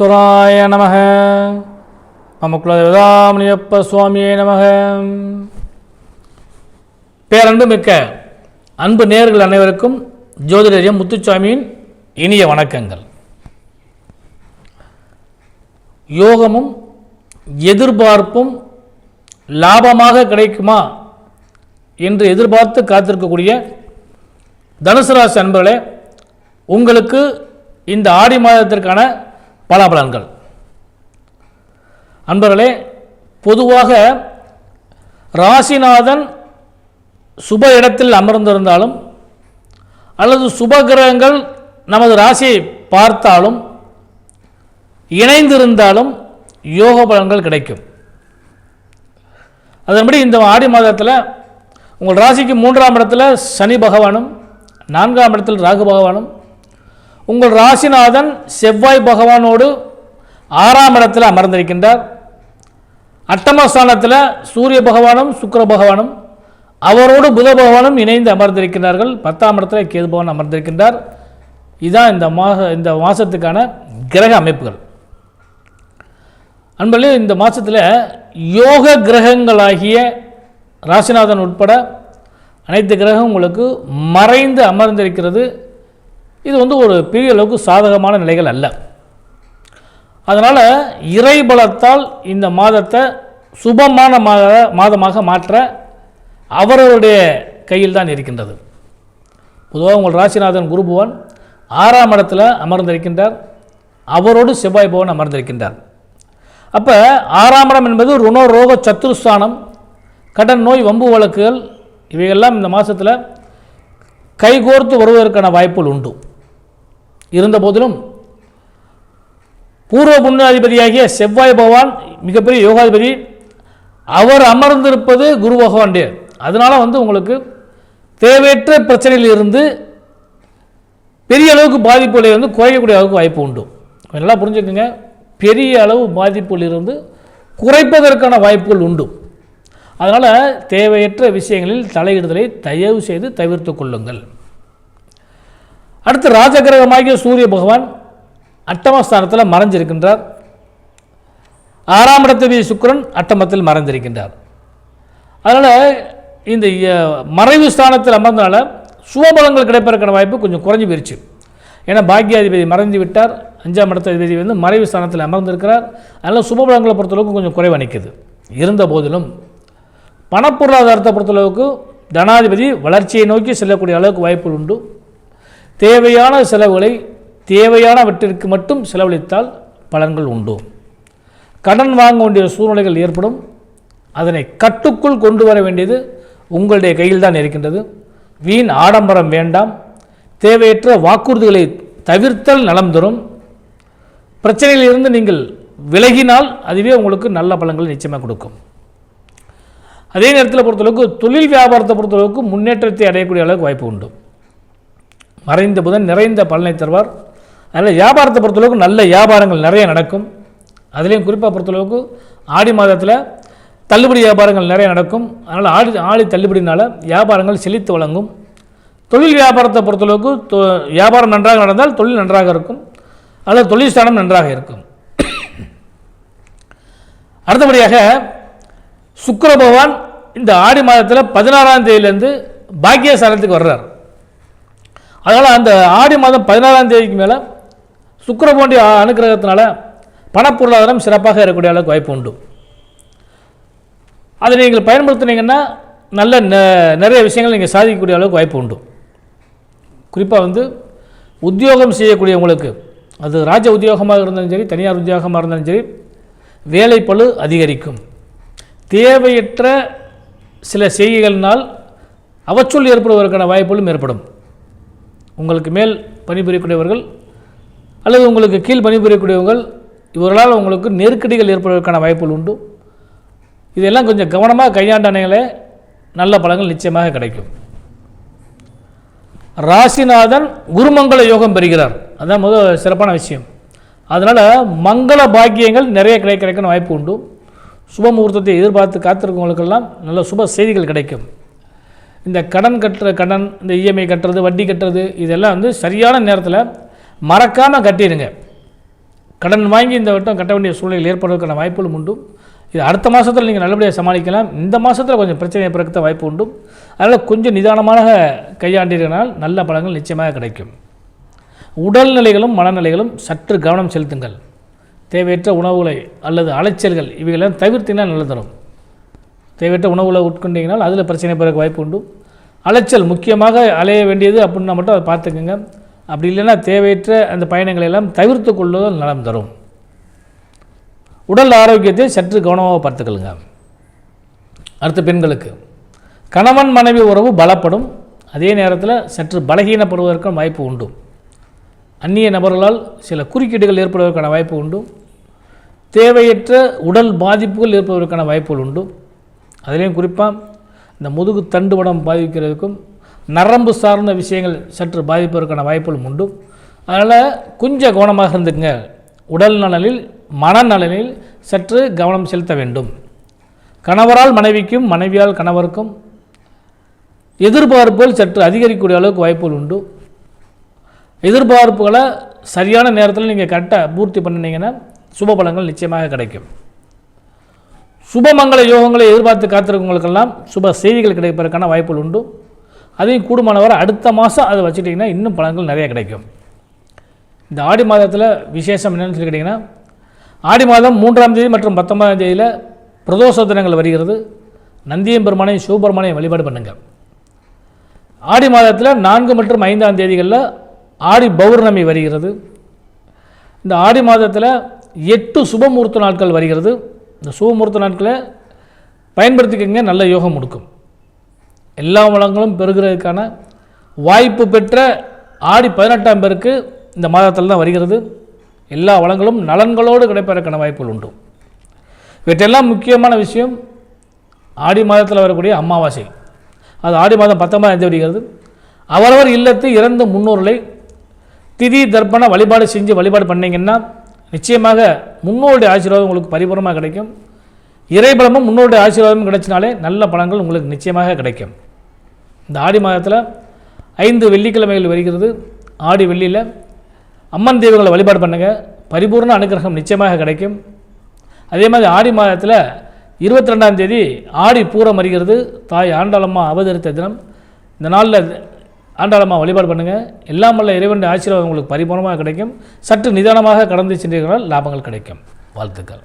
விக்னேஸ்வராய நமக. மம குலதேவதாமணியப்ப சுவாமியே நமக. பேரன்பு மிக்க அன்பு நேர்கள் அனைவருக்கும் ஜோதிடரியம் முத்துச்சாமியின் இனிய வணக்கங்கள். யோகமும் எதிர்பார்ப்பும் லாபமாக கிடைக்குமா என்று எதிர்பார்த்து காத்திருக்கக்கூடிய தனுசு ராசி அன்பர்களே உங்களுக்கு இந்த ஆடி மாதத்திற்கான பலாபலன்கள். அன்பர்களே பொதுவாக ராசிநாதன் சுப இடத்தில் அமர்ந்திருந்தாலும் அல்லது சுப கிரகங்கள் நமது ராசியை பார்த்தாலும் இணைந்திருந்தாலும் யோக பலன்கள் கிடைக்கும். அதன்படி இந்த ஆடி மாதத்தில் உங்கள் ராசிக்கு மூன்றாம் இடத்துல சனி பகவானும் நான்காம் இடத்தில் ராகு பகவானும் உங்கள் ராசிநாதன் செவ்வாய் பகவானோடு ஆறாம் இடத்தில் அமர்ந்திருக்கின்றார். அட்டமஸ்தானத்தில் சூரிய பகவானும் சுக்கர பகவானும் அவரோடு புத பகவானும் இணைந்து அமர்ந்திருக்கிறார்கள் பத்தாம் இடத்துல கேது பகவான் அமர்ந்திருக்கின்றார். இதுதான் இந்த மாத இந்த மாதத்துக்கான கிரக அமைப்புகள். அன்பர்களே இந்த மாதத்தில் யோக கிரகங்களாகிய ராசிநாதன் உட்பட அனைத்து கிரகம் உங்களுக்கு மறைந்து அமர்ந்திருக்கிறது. இது வந்து ஒரு பெரிய அளவுக்கு சாதகமான நிலைகள் அல்ல. அதனால் இறை பலத்தால் இந்த மாதத்தை சுபமான மாத மாதமாக மாற்ற அவரவருடைய கையில் தான் இருக்கின்றது. பொதுவாக உங்கள் ராசிநாதன் குருபுவன் ஆறாம் இடத்துல அமர்ந்திருக்கின்றார். அவரோடு செவ்வாய் பவன் அமர்ந்திருக்கின்றார். அப்போ ஆறாம் இடம் என்பது ருணோ ரோக சத்துருஸ்தானம் கடன் நோய் வம்பு வழக்குகள் இவையெல்லாம் இந்த மாதத்தில் கைகோர்த்து வருவதற்கான வாய்ப்புகள் உண்டு. இருந்த போதிலும் பூர்வ புண்ணாதிபதியாகிய செவ்வாய் பகவான் மிகப்பெரிய யோகாதிபதி அவர் அமர்ந்திருப்பது குரு பகவான்டே அதனால் வந்து உங்களுக்கு தேவையற்ற பிரச்சனையில் இருந்து பெரிய அளவுக்கு பாதிப்புகளை வந்து குறையக்கூடிய அளவுக்கு வாய்ப்பு உண்டு. நல்லா புரிஞ்சுக்கோங்க. பெரிய அளவு பாதிப்புகள் இருந்து குறைப்பதற்கான வாய்ப்புகள் உண்டு. அதனால் தேவையற்ற விஷயங்களில் தலையிடுதலை தயவு செய்து தவிர்த்து கொள்ளுங்கள். அடுத்து ராஜகிரகமாகிய சூரிய பகவான் அட்டமஸ்தானத்தில் மறைஞ்சிருக்கின்றார். ஆறாம் இடத்தவி சுக்கரன் அட்டமத்தில் மறைந்திருக்கின்றார். அதனால் இந்த மறைவு ஸ்தானத்தில் அமர்ந்தனால சுபபலங்கள் கிடைப்பதற்கான வாய்ப்பு கொஞ்சம் குறைஞ்சி போயிடுச்சு ஏன்னா பாக்யாதிபதி மறைந்து விட்டார். அஞ்சாம் இடத்ததிபதி வந்து மறைவு ஸ்தானத்தில் அமர்ந்திருக்கிறார். அதனால் சுபபலங்களை பொறுத்தளவுக்கு கொஞ்சம் குறைவு அணிக்குது இருந்த போதிலும் பணப்பொருளாதாரத்தை பொறுத்தளவுக்கு தனாதிபதி வளர்ச்சியை நோக்கி செல்லக்கூடிய அளவுக்கு வாய்ப்புகள் உண்டு. தேவையான செலவுகளை தேவையானவற்றிற்கு மட்டும் செலவழித்தால் பலன்கள் உண்டு. கடன் வாங்க வேண்டிய சூழ்நிலைகள் ஏற்படும். அதனை கட்டுக்குள் கொண்டு வர வேண்டியது உங்களுடைய கையில் தான் இருக்கின்றது. வீண் ஆடம்பரம் வேண்டாம். தேவையற்ற வாக்குறுதிகளை தவிர்த்தல் நலம் தரும். பிரச்சனையிலிருந்து நீங்கள் விலகினால் அதுவே உங்களுக்கு நல்ல பலன்களை நிச்சயமாக கொடுக்கும். அதே நேரத்தில் பொறுத்தளவுக்கு தொழில் வியாபாரத்தை பொறுத்தளவுக்கு முன்னேற்றத்தை அடையக்கூடிய அளவுக்கு வாய்ப்பு உண்டு. மறைந்த புதன் நிறைந்த பலனை தருவார். அதனால் வியாபாரத்தை பொறுத்தளவுக்கு நல்ல வியாபாரங்கள் நிறைய நடக்கும். அதுலேயும் குறிப்பாக பொறுத்தளவுக்கு ஆடி மாதத்தில் தள்ளுபடி வியாபாரங்கள் நிறைய நடக்கும். அதனால் ஆடி ஆடி தள்ளுபடினால வியாபாரங்கள் செழித்து வழங்கும். தொழில் வியாபாரத்தை பொறுத்தளவுக்கு தொ- வியாபாரம் நன்றாக நடந்தால் தொழில் நன்றாக இருக்கும். அல்லது தொழில் ஸ்தானம் நன்றாக இருக்கும். அடுத்தபடியாக சுக்கர பகவான் இந்த ஆடி மாதத்தில் பதினாறாம் தேதியிலேருந்து பாக்கியஸ்தானத்துக்கு வர்றார். அதனால் அந்த ஆடி மாதம் பதினாறாம் தேதிக்கு மேலே சுக்கரபோண்டி அனுகிரகத்தினால பணப்பொருளாதாரம் சிறப்பாக இருக்கக்கூடிய அளவுக்கு வாய்ப்பு உண்டு. அதை நீங்கள் பயன்படுத்துனீங்கன்னா நல்ல நிறைய விஷயங்கள் நீங்கள் சாதிக்கக்கூடிய அளவுக்கு வாய்ப்பு உண்டு. குறிப்பாக வந்து உத்தியோகம் செய்யக்கூடியவங்களுக்கு அது ராஜ உத்தியோகமாக இருந்தாலும் சரி தனியார் உத்தியோகமாக இருந்தாலும் சரி வேலைப்பளு அதிகரிக்கும். தேவையற்ற சில செய்கைகளினால் அவச்சொல் ஏற்படுவதற்கான வாய்ப்புகளும் ஏற்படும். உங்களுக்கு மேல் பணிபுரியக்கூடியவர்கள் அல்லது உங்களுக்கு கீழ் பணிபுரியக்கூடியவர்கள் இவர்களால் உங்களுக்கு நெருக்கடிகள் ஏற்படுவதற்கான வாய்ப்புகள் உண்டு. இதெல்லாம் கொஞ்சம் கவனமாக கையாண்டானங்களே நல்ல பலங்கள் நிச்சயமாக கிடைக்கும். ராசிநாதன் குருமங்கள யோகம் பெறுகிறார். அதான் முதல் சிறப்பான விஷயம். அதனால் மங்கள பாக்கியங்கள் நிறைய கிடைக்கிறதுக்கான வாய்ப்பு உண்டு. சுப முகூர்த்தத்தை எதிர்பார்த்து காத்திருக்கவங்களுக்கெல்லாம் நல்ல சுப செய்திகள் கிடைக்கும். இந்த கடன் கட்டுற கடன் இந்த இஎம்ஐ கட்டுறது வட்டி கட்டுறது இதெல்லாம் வந்து சரியான நேரத்தில் மறக்காமல் கட்டிடுங்க. கடன் வாங்கி இந்த வட்டம் கட்ட வேண்டிய சூழ்நிலை ஏற்படுவதற்கான வாய்ப்புகளும் உண்டு. இது அடுத்த மாதத்தில் நீங்கள் நல்லபடியாக சமாளிக்கலாம். இந்த மாதத்தில் கொஞ்சம் பிரச்சனையை பிறக்க வாய்ப்பு உண்டு. அதனால் கொஞ்சம் நிதானமாக கையாண்டீர்களால் நல்ல பலங்கள் நிச்சயமாக கிடைக்கும். உடல்நிலைகளும் மனநிலைகளும் சற்று கவனம் செலுத்துங்கள். தேவையற்ற உணவுகளை அல்லது அலைச்சல்கள் இவைகளெல்லாம் தவிர்த்தினால் நல்லது தரும். தேவையற்ற உணவுகளை உட்கொண்டீங்கனால் அதில் பிரச்சனை பிறகு வாய்ப்பு உண்டு. அலைச்சல் முக்கியமாக அலைய வேண்டியது அப்படின்னா மட்டும் அதை பார்த்துக்குங்க. அப்படி இல்லைன்னா தேவையற்ற அந்த பயணங்களை எல்லாம் தவிர்த்து கொள்வதால் நலம் தரும். உடல் ஆரோக்கியத்தை சற்று கவனமாக பார்த்துக்கலுங்க அடுத்த பெண்களுக்கு. கணவன் மனைவி உறவு பலப்படும். அதே நேரத்தில் சற்று பலகீனப்படுவதற்கான வாய்ப்பு உண்டு. அந்நிய நபர்களால் சில குறுக்கீடுகள் ஏற்படுவதற்கான வாய்ப்பு உண்டு. தேவையற்ற உடல் பாதிப்புகள் ஏற்படுவதற்கான வாய்ப்புகள் உண்டு. அதிலையும் குறிப்பாக இந்த முதுகு தண்டுவடம் பாதிக்கிறதுக்கும் நரம்பு சார்ந்த விஷயங்கள் சற்று பாதிப்பதற்கான வாய்ப்புகளும் உண்டு. அதனால் கொஞ்சம் கவனமாக இருந்துக்குங்க. உடல் நலனில் மனநலனில் சற்று கவனம் செலுத்த வேண்டும். கணவரால் மனைவிக்கும் மனைவியால் கணவருக்கும் எதிர்பார்ப்புகள் சற்று அதிகரிக்கக்கூடிய அளவுக்கு வாய்ப்புகள் உண்டு. எதிர்பார்ப்புகளை சரியான நேரத்தில் நீங்கள் கரெக்டாக பூர்த்தி பண்ணினீங்கன்னா சுப பலங்கள் நிச்சயமாக கிடைக்கும். சுபமங்கள யோகங்களை எதிர்பார்த்து காத்திருக்கவங்களுக்கெல்லாம் சுப செய்திகள் கிடைப்பதற்கான வாய்ப்புகள் உண்டு. அதையும் கூடுமானவரை அடுத்த மாதம் அதை வச்சுட்டிங்கன்னா இன்னும் பலன்கள் நிறைய கிடைக்கும். இந்த ஆடி மாதத்தில் விசேஷம் என்னென்னு சொல்லி கேட்டிங்கன்னா ஆடி மாதம் மூன்றாம் தேதி மற்றும் பத்தொன்பதாம் தேதியில் பிரதோஷ தினங்கள் வருகிறது. நந்தியம் பெருமானையும் சிவபெருமானையும் வழிபாடு பண்ணுங்கள் ஆடி மாதத்தில் நான்கு மற்றும் ஐந்தாம் தேதிகளில் ஆடி பௌர்ணமி வருகிறது. இந்த ஆடி மாதத்தில் எட்டு சுபமூர்த்த நாட்கள் வருகிறது. இந்த சுபமுகூர்த்த நாட்களை பயன்படுத்திக்கங்க நல்ல யோகம் கொடுக்கும் எல்லா வளங்களும் பெறுகிறதுக்கான வாய்ப்பு பெற்ற ஆடி பதினெட்டாம் பேருக்கு இந்த மாதத்தில் தான் வருகிறது. எல்லா வளங்களும் நலன்களோடு கிடைப்பதற்கான வாய்ப்புகள் உண்டு. இவற்றெல்லாம் முக்கியமான விஷயம் ஆடி மாதத்தில் வரக்கூடிய அமாவாசை. அது ஆடி மாதம் பத்தொன்பதாம் தேதி வருகிறது. அவரவர் இல்லத்து இறந்த முன்னோர்களை திதி தர்ப்பண வழிபாடு செஞ்சு வழிபாடு பண்ணிங்கன்னா நிச்சயமாக முன்னோருடைய ஆசீர்வாதம் உங்களுக்கு பரிபூர்ணமாக கிடைக்கும். இறைபலமும் முன்னோருடைய ஆசீர்வாதமும் கிடைச்சினாலே நல்ல பலன்கள் உங்களுக்கு நிச்சயமாக கிடைக்கும். இந்த ஆடி மாதத்தில் ஐந்து வெள்ளிக்கிழமைகள் வருகிறது. ஆடி வெள்ளியில் அம்மன் தெய்வங்களை வழிபாடு பண்ணுங்கள் பரிபூர்ண அனுகிரகம் நிச்சயமாக கிடைக்கும். அதே மாதிரி ஆடி மாதத்தில் இருபத்தி ரெண்டாம் தேதி ஆடி பூரம் வருகிறது. தாய் ஆண்டாளம்மா அவதரித்த தினம். இந்த நாளில் ஆண்டாளம்மா வழிபாடு பண்ணுங்கள் எல்லாம் வல்ல இறைவனுடைய ஆசீர்வாதம் உங்களுக்கு பரிபூர்ணமாக கிடைக்கும். சற்று நிதானமாக கடந்து சென்றீர்களால் லாபங்கள் கிடைக்கும். வாழ்த்துக்கள்.